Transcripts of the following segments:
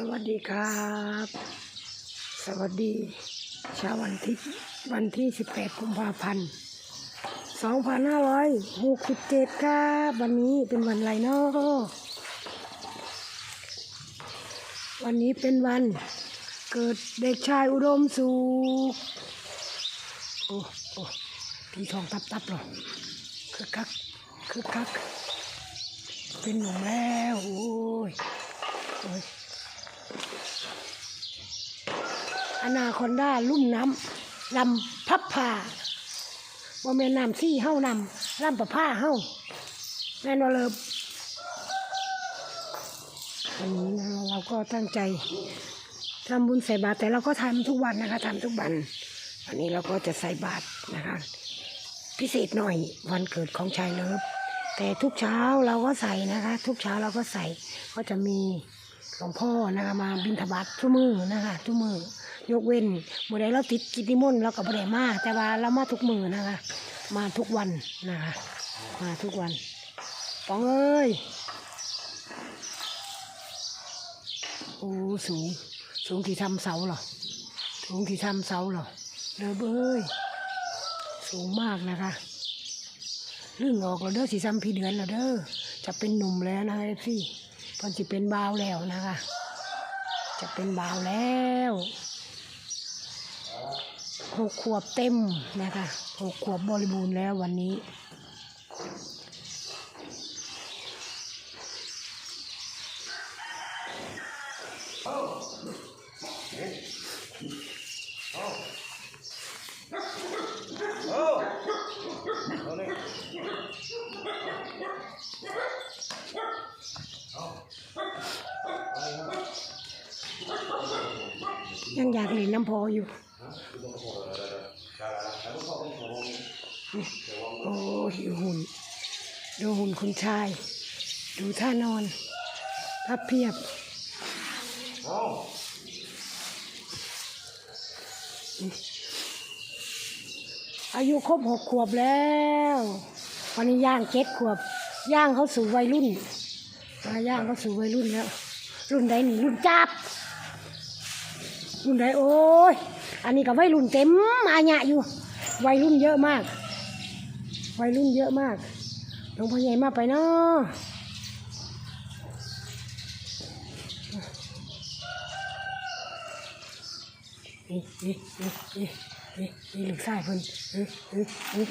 สวัสดีครับ สวัสดีเช้าวันที่วันที่18กุมภาพันธ์2567ครับ วันนี้เป็นวันอะไรเนาะวันนี้เป็นวันเกิดเด็กชายอุดมสุขโอ้โอ้ทีทองตับตับหรอคึกคักคึกคัก เป็นหนุ่มแล้ว โอ้ย โอ้ย อนาคอนดาลุ่มน้ำลำพับผ่าว่าแม่นน้ำซี่เฮ้านำลำประผ้าเฮ้าแม่นวเลิบวันนี้นะเราก็ตั้งใจทำบุญใส่บาตรแต่เราก็ทำทุกวันนะคะทำทุกวันวันนี้เราก็จะใส่บาตรนะคะ พิเศษหน่อยวันเกิดของชายเลิฟแต่ทุกเช้าเราก็ใส่นะคะ ทุกเช้าเราก็ใส่ก็จะมี หลวงพ่อนะคะมาบิณฑบาตทุกมือนะคะทุกมือยกเว้นเมื่อใดเราติดกิจนิมนต์เราก็บ่ได้มาแต่ว่าเรามาทุกมือนะคะ มาทุกวันนะคะมาทุกวันปองเอ้ยโอ้สูง สูงที่ทำเสาเหรอสูงที่ทำเสาเหรอเด้อเบ้ยสูงมากนะคะเรื่องออกแล้วเด้อสีซ้ำพี่เดือนแล้วเด้อจะเป็นหนุ่มแล้วนะคะพี่ ตอนจะเป็นบาวแล้วนะคะ จะเป็นบาวแล้วหกขวบเต็มนะคะหกขวบบริบูรณ์แล้ววันนี้ ยังอยากเล่นน้ำพออยู่ โอ้หิวหุ่น ดูหุ่นคุณชาย ดูท่านอนพับเพียบอายุครบหกขวบแล้ววันนี้ย่างเจ็ดขวบ ย่างเขาสู่วัยรุ่นมาย่างเขาสู่วัยรุ่นแล้ว รุ่นใดนี่รุ่นจับ รุ่นใดโอ้ย อันนี้ก็วัยรุ่นเต็มอาญะอยู่ วัยรุ่นเยอะมาก วัยรุ่นเยอะมากหลวงพ่อใหญ่มาไปเนาะนี่นี่นี่นี่นี่นี่ลูกชายเพิ่นเอ้ยเอ้ยเอ้ย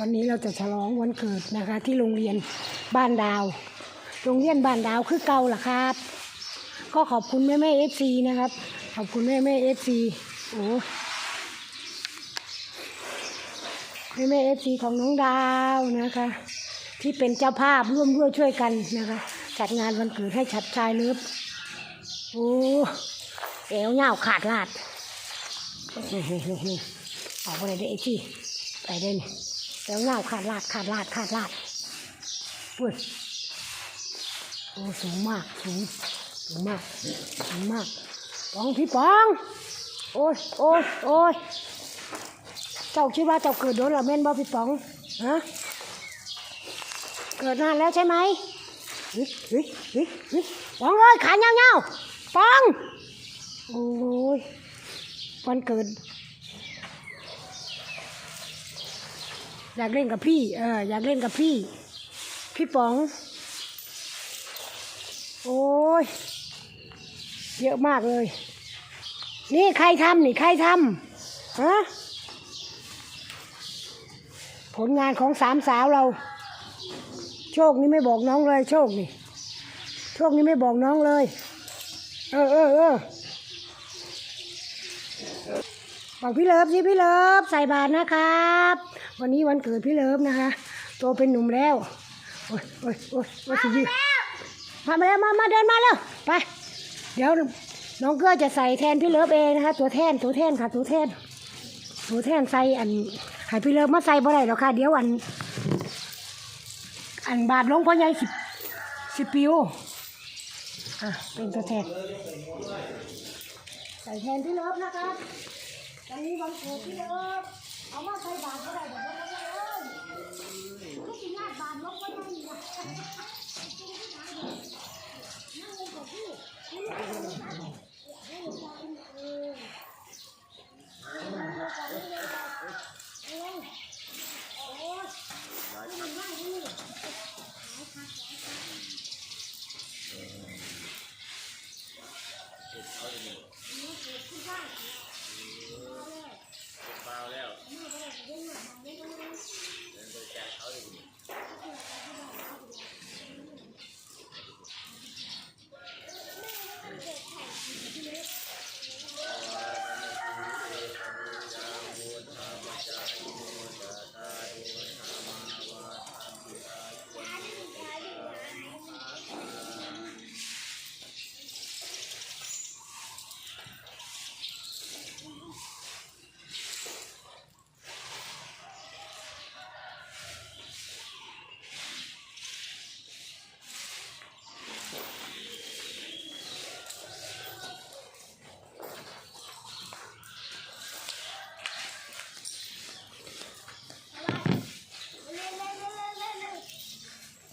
วันนี้เราจะฉลองวันเกิดนะคะ ที่โรงเรียนบ้านดาว โรงเรียนบ้านดาวคือเก่าล่ะครับ ก็ขอบคุณแม่แม่เอฟซีนะครับ ขอบคุณแม่แม่เอฟซีโอ้แม่แม่เอฟซีของน้องดาวนะคะ ที่เป็นเจ้าภาพร่วมด้วยช่วยกันนะคะ จัดงานวันเกิดให้ชัดชายเลิฟโอ้เอวเหงาขาดลาดออกไปเลยเด้เอฟซีไปเด้นี่ เอวเหงาขาดลาดขาดลาดขาดลาดปุ้ยโอ้สูงมากสูงสูงมากสูงมากปองพี่ปองโอ้ยโอ้ยโอ้ยเจ้าคิดว่าเจ้าเกิดโดนหรือแม่นบ่พี่ปองฮะเกิดนานแล้วใช่ไหมเฮ้ยเฮ้ยเฮ้ยเฮ้ยปองเอ้ยขาเงาเงาปองโอ้ยวันเกิด อยากเล่นกับพี่ เออ อยากเล่นกับพี่ พี่ป๋อง โอ้ย เยอะมากเลย นี่ใครทำนี่ใครทำฮะ ผลงานของสามสาวเรา โชคนี้ไม่บอกน้องเลย โชคนี่ โชคนี้ไม่บอกน้องเลย เออเออเออบอกพี่เลิฟสิพี่เลิฟใส่บาตรนะครับ วันนี้วันเกิดพี่เลิฟนะคะ โตเป็นหนุ่มแล้ว โอ้ยโอ้ยโอ้ยว่าสิยืนมามาแล้วมามาเดินมาแล้วไป เดี๋ยวน้องเกื้อจะใส่แทนพี่เลิฟเองนะคะ ตัวแทนตัวแทนค่ะ ตัวแทน ตัวแทนใส่อันให้พี่เลิฟมาใส่บ่ได้หรอกค่ะ เดี๋ยวอัน อันบาทลงพ่อใหญ่สิบสิบปิวอะเป็นตัวแทน ใส่แทนพี่เลิฟนะครันนี้วันเกิดพี่เลิฟ เอาว่าใส่บาทก็ได้เดี๋ยวเราจะเอ้ยลูกกินลาบบาทลบก็ได้นี่นะนั่งลงกับพี่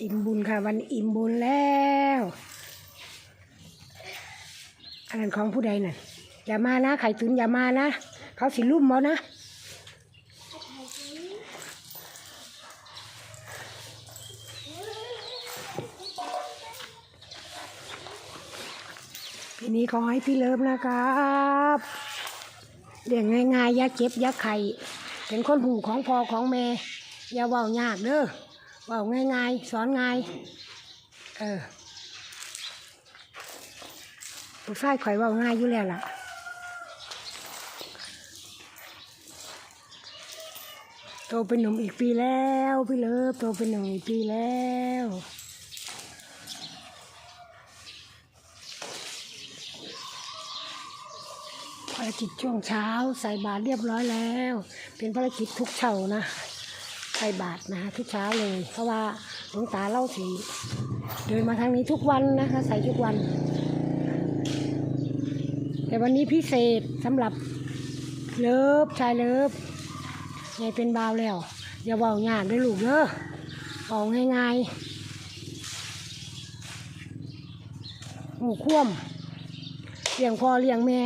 อิ่มบุญค่ะ วันอิ่มบุญแล้วอันนั้นของผู้ใดน่ะอย่ามานะไข่ตุนอย่ามานะเขาสิลุ่มเอานะปีนี้ขอให้พี่เลิฟนะครับเลี้ยงง่ายๆอย่าเจ็บอย่าไข่เป็นคนหูของพ่อของแม่อย่าเว้ายากเด้อ ว้าง่ายๆ สอนง่าย เออผู้ชายข่อยเว้าง่ายอยู่แล้วล่ะโตเป็นหนุ่มอีกปีแล้วพี่เลิฟโตเป็นหนุ่มอีกปีแล้วภารกิจช่วงเช้าใส่บาตรเรียบร้อยแล้ว เป็นภารกิจทุกเช้านะ ส่บาตรนะคะทุกเช้าเลย เพราะว่าหลวงตาเล่าสีเดินมาทางนี้ทุกวันนะคะ ใส่ทุกวัน แต่วันนี้พิเศษสำหรับเลิฟชายเลิฟไงเป็นบาวแล้ว อย่าเบายากด้วยลูกเด้อเอาง่ายๆหมูคว่ำเลี้ยงพ่อเลี้ยงแม่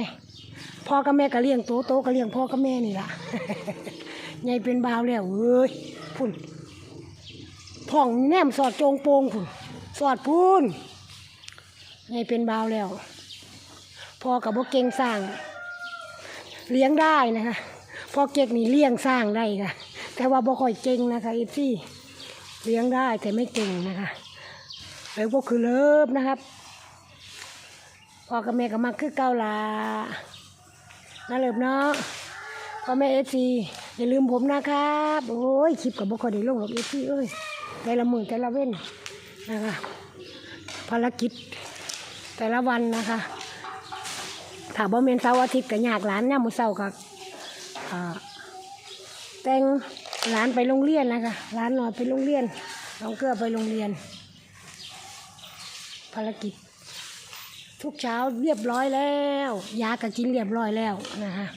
พ่อกับแม่ก็เลี้ยงโตโตก็เลี้ยงพ่อกับแม่นี่ล่ะไงเป็นบาวแล้วเอ้ย พุ่นพ่องแนมสอดจงโปงพุ่นสอดพุ่นไงเป็นบาวแล้วพอกับบ่เก่งสร้าง เลี้ยงได้นะคะพอเก่งนี่เลี้ยงสร้างได้ค่ะ แต่ว่าบ่ค่อยเก่งนะคะอีซี่เลี้ยงได้แต่ไม่เก่งนะคะแล้วก็คือเลิฟนะครับพอกับแม่ก็มักคือเก่าลาน่าเลิบเนาะ พ่อแม่เอฟซีอย่าลืมผมนะครับโอ้ยคลิปกับบุคคลได้ลงหรอกเอฟซีเอ้ยแต่ละมือแต่ละเว้นนะคะภารกิจแต่ละวันนะคะถ้าบ่เมนเสาร์อาทิตย์ก็ยากหลานเนี่ยมือเสาร์กับแต่งหลานไปโรงเรียนนะคะหลานนอนไปโรงเรียนน้องเกลือไปโรงเรียน ภารกิจ ทุกเช้าเรียบร้อยแล้ว ยาก็กินเรียบร้อยแล้วนะคะ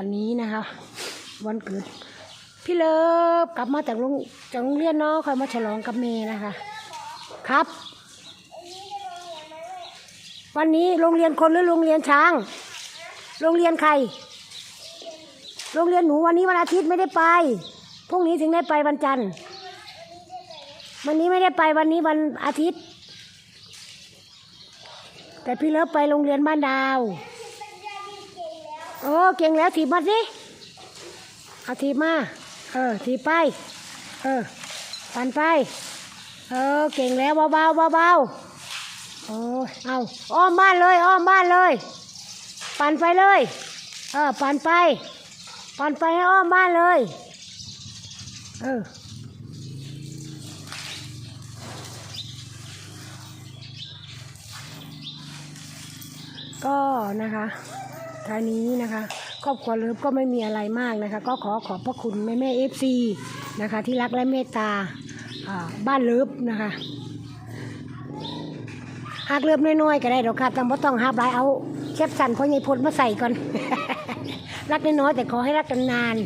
วันนี้นะคะ วันเกิดพี่เลิฟกลับมาจากโรงจากโรงเรียนเนาะคอยมาฉลองกับเมย์นะคะ ครับ วันนี้โรงเรียนคนหรือโรงเรียนช้าง โรงเรียนใคร โรงเรียนหนูวันนี้วันอาทิตย์ไม่ได้ไปพรุ่งนี้ถึงได้ไปวันจันทร์ วันนี้ไม่ได้ไปวันนี้วันอาทิตย์ แต่พี่เลิฟไปโรงเรียนบ้านดาว โอ้เก่งแล้วถีบมาสิเอาถีบมา เออถีบไป เออปันไป เออเก่งแล้วเบาๆเบาๆโอ้เอาอ้อมบ้านเลยอ้อมบ้านเลย ปันไปเลย เออปันไป ปันไปให้อ้อมบ้านเลย เออก็นะคะ ท้ายนี้นะคะครอบครัวเลิฟก็ไม่มีอะไรมากนะคะ ก็ขอขอบพระคุณแม่แม่เอฟซีนะคะ ที่รักและเมตตาบ้านเลิฟนะคะหักเริ่มน้อยๆก็ได้ดอกครับแต่บ่ต้องหับหลายเอาเชฟสันพ่อใหญ่พลมาใส่ก่อน รักน้อยๆแต่ขอให้รักกันนาน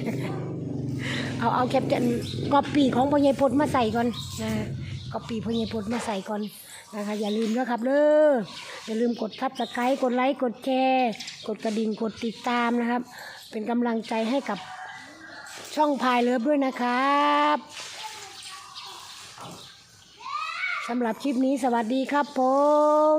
เอาเอาแคปจันกอปปี้ของพ่อใหญ่พลมาใส่ก่อนนะกอปปี้พ่อใหญ่พลมาใส่ก่อน นะคะอย่าลืมนะครับเด้ออย่าลืมกดทับสไครต์กดไลค์กดแชร์กดกระดิ่งกดติดตามนะครับ เป็นกำลังใจให้กับช่องพายเลิฟด้วยนะครับสำหรับคลิปนี้สวัสดีครับผม